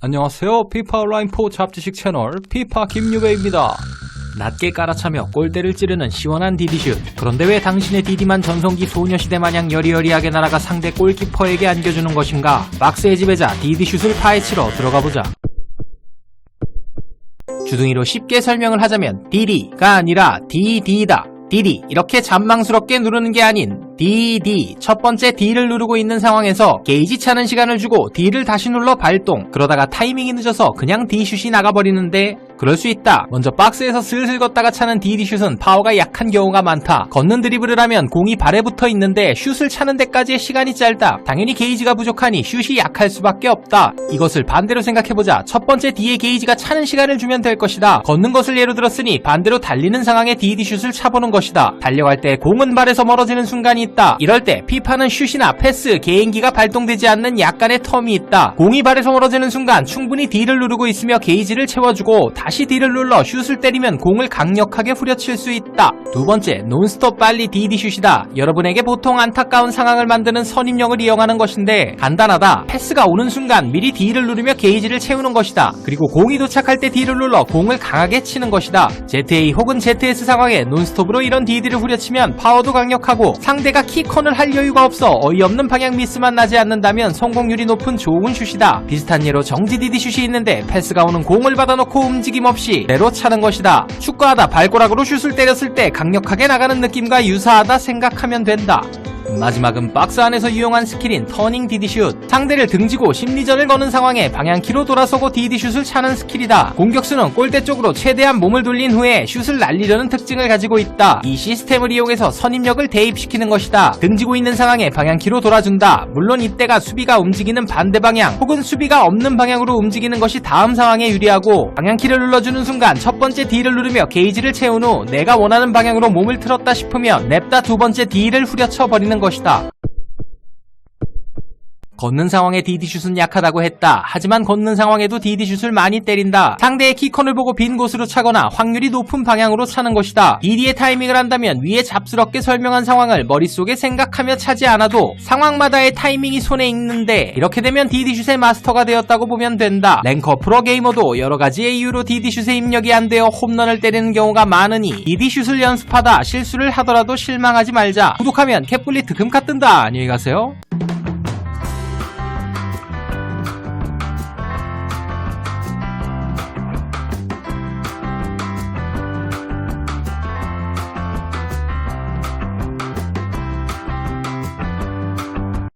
안녕하세요. 피파 온라인4 잡지식 채널 피파 김유배입니다. 낮게 깔아차며 골대를 찌르는 시원한 디디슛. 그런데 왜 당신의 디디만 전성기 소녀시대 마냥 여리여리하게 날아가 상대 골키퍼에게 안겨주는 것인가? 박스의 지배자 디디슛을 파헤치러 들어가보자. 주둥이로 쉽게 설명을 하자면 디디가 아니라 디디다. 디디 이렇게 잔망스럽게 누르는 게 아닌 DD 첫 번째 D를 누르고 있는 상황에서 게이지 차는 시간을 주고 D를 다시 눌러 발동. 그러다가 타이밍이 늦어서 그냥 D슛이 나가버리는데 그럴 수 있다. 먼저 박스에서 슬슬 걷다가 차는 DD슛은 파워가 약한 경우가 많다. 걷는 드리블을 하면 공이 발에 붙어 있는데 슛을 차는 데까지의 시간이 짧다. 당연히 게이지가 부족하니 슛이 약할 수밖에 없다. 이것을 반대로 생각해보자. 첫 번째 D의 게이지가 차는 시간을 주면 될 것이다. 걷는 것을 예로 들었으니 반대로 달리는 상황에 DD슛을 차보는 것이다. 달려갈 때 공은 발에서 멀어지는 순간이 있다. 이럴 때 피파는 슛이나 패스, 개인기가 발동되지 않는 약간의 텀이 있다. 공이 발에서 멀어지는 순간 충분히 D를 누르고 있으며 게이지를 채워주고 다시 D를 눌러 슛을 때리면 공을 강력하게 후려칠 수 있다. 두 번째, 논스톱 빨리 DD 슛이다. 여러분에게 보통 안타까운 상황을 만드는 선입력을 이용하는 것인데 간단하다. 패스가 오는 순간 미리 D를 누르며 게이지를 채우는 것이다. 그리고 공이 도착할 때 D를 눌러 공을 강하게 치는 것이다. ZA 혹은 ZS 상황에 논스톱으로 이런 DD를 후려치면 파워도 강력하고 상대가 키컨을 할 여유가 없어 어이없는 방향 미스만 나지 않는다면 성공률이 높은 좋은 슛이다. 비슷한 예로 정지 DD 슛이 있는데 패스가 오는 공을 받아놓고 움직 임 없이 내로 차는 것이다. 축구하다 발가락으로 슛을 때렸을 때 강력하게 나가는 느낌과 유사하다 생각하면 된다. 마지막은 박스 안에서 유용한 스킬인 터닝 디디슛. 상대를 등지고 심리전을 거는 상황에 방향키로 돌아서고 디디슛을 차는 스킬이다. 공격수는 골대 쪽으로 최대한 몸을 돌린 후에 슛을 날리려는 특징을 가지고 있다. 이 시스템을 이용해서 선입력을 대입시키는 것이다. 등지고 있는 상황에 방향키로 돌아준다. 물론 이때가 수비가 움직이는 반대 방향 혹은 수비가 없는 방향으로 움직이는 것이 다음 상황에 유리하고 방향키를 눌러주는 순간 첫 번째 D를 누르며 게이지를 채운 후 내가 원하는 방향으로 몸을 틀었다 싶으면 냅다 두 번째 D를 후려쳐 버리는 것이다. 걷는 상황에 DD슛은 약하다고 했다. 하지만 걷는 상황에도 DD슛을 많이 때린다. 상대의 키컨을 보고 빈 곳으로 차거나 확률이 높은 방향으로 차는 것이다. DD의 타이밍을 한다면 위에 잡스럽게 설명한 상황을 머릿속에 생각하며 차지 않아도 상황마다의 타이밍이 손에 익는데 이렇게 되면 DD슛의 마스터가 되었다고 보면 된다. 랭커 프로게이머도 여러가지의 이유로 DD슛의 입력이 안 되어 홈런을 때리는 경우가 많으니 DD슛을 연습하다 실수를 하더라도 실망하지 말자. 구독하면 캡블리 득흠카 뜬다. 안녕히 가세요.